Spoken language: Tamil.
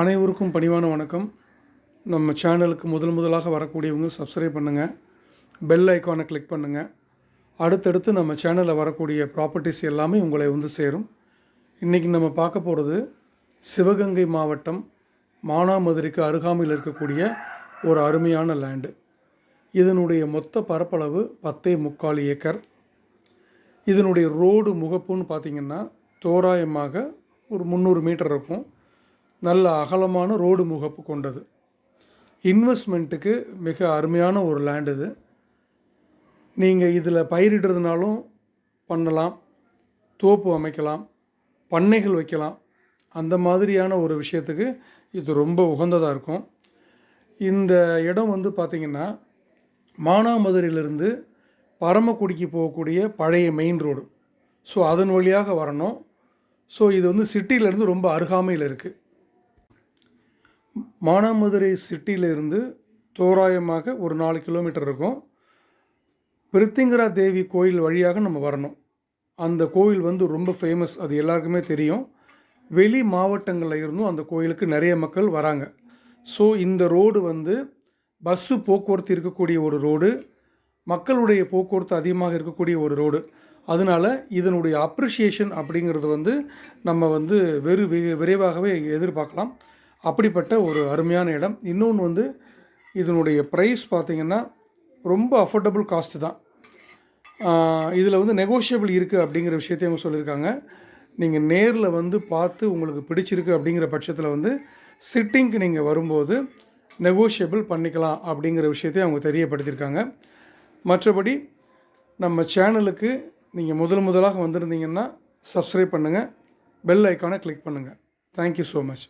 அனைவருக்கும் பணிவான வணக்கம். நம்ம சேனலுக்கு முதல் முதலாக வரக்கூடியவங்க சப்ஸ்கிரைப் பண்ணுங்கள் பெல் ஐக்கானை கிளிக் பண்ணுங்கள் அடுத்தடுத்து நம்ம சேனலில் வரக்கூடிய ப்ராப்பர்ட்டிஸ் எல்லாமே உங்களை வந்து சேரும். இன்றைக்கி நம்ம பார்க்க போகிறது சிவகங்கை மாவட்டம் மானாமதுரைக்கு அருகாமையில் இருக்கக்கூடிய ஒரு அருமையான லேண்டு இதனுடைய மொத்த பரப்பளவு பத்தே முக்கால் ஏக்கர். இதனுடைய ரோடு முகப்புன்னு பார்த்தீங்கன்னா தோராயமாக ஒரு முந்நூறு மீட்டர் இருக்கும். நல்ல அகலமான ரோடு முகப்பு கொண்டது. இன்வெஸ்ட்மெண்ட்டுக்கு மிக அருமையான ஒரு லேண்ட் இது. நீங்கள் இதில் பயிரிடுறதுனாலும் பண்ணலாம். தோப்பு அமைக்கலாம். பண்ணைகள் வைக்கலாம். அந்த மாதிரியான ஒரு விஷயத்துக்கு இது ரொம்ப உகந்ததாக இருக்கும். இந்த இடம் வந்து பார்த்திங்கன்னா மானாமதுரையிலிருந்து பரமக்குடிக்கு போகக்கூடிய பழைய மெயின் ரோடு ஸோ அதன் வழியாக வரணும். ஸோ இது வந்து சிட்டியிலேருந்து ரொம்ப அருகாமையில் இருக்குது மானாமதுரை சிட்டியிலிருந்து தோராயமாக ஒரு நாலு கிலோமீட்டர் இருக்கும். பிரித்திங்கரா தேவி கோயில் வழியாக நம்ம வரணும். அந்த கோயில் வந்து ரொம்ப ஃபேமஸ் அது எல்லாருக்குமே தெரியும். வெளி மாவட்டங்களில் இருந்தும் அந்த கோயிலுக்கு நிறைய மக்கள் வராங்க. ஸோ இந்த ரோடு வந்து பஸ்ஸு போக்குவரத்து இருக்கக்கூடிய ஒரு ரோடு மக்களுடைய போக்குவரத்து அதிகமாக இருக்கக்கூடிய ஒரு ரோடு அதனால் இதனுடைய அப்ரிஷியேஷன் அப்படிங்கிறது வந்து நம்ம வந்து வெறு வி- விரைவாகவே எதிர்பார்க்கலாம். அப்படிப்பட்ட ஒரு அருமையான இடம். இன்னொன்று வந்து இதனுடைய ப்ரைஸ் பார்த்திங்கன்னா ரொம்ப அஃபோர்டபுள் காஸ்ட் தான். இதில் வந்து நெகோஷியபிள் இருக்குது அப்படிங்கிற விஷயத்தையும் அவங்க சொல்லியிருக்காங்க. நீங்கள் நேரில் வந்து பார்த்து உங்களுக்கு பிடிச்சிருக்கு அப்படிங்கிற பட்சத்தில் வந்து சிட்டிங்க்கு நீங்கள் வரும்போது நெகோஷியபிள் பண்ணிக்கலாம் அப்படிங்கிற விஷயத்தையும் அவங்க தெரியப்படுத்தியிருக்காங்க. மற்றபடி நம்ம சேனலுக்கு நீங்கள் முதல் முதலாக வந்திருந்தீங்கன்னா சப்ஸ்கிரைப் பண்ணுங்கள் பெல் ஐக்கானை கிளிக் பண்ணுங்கள் தேங்க்யூ ஸோ மச்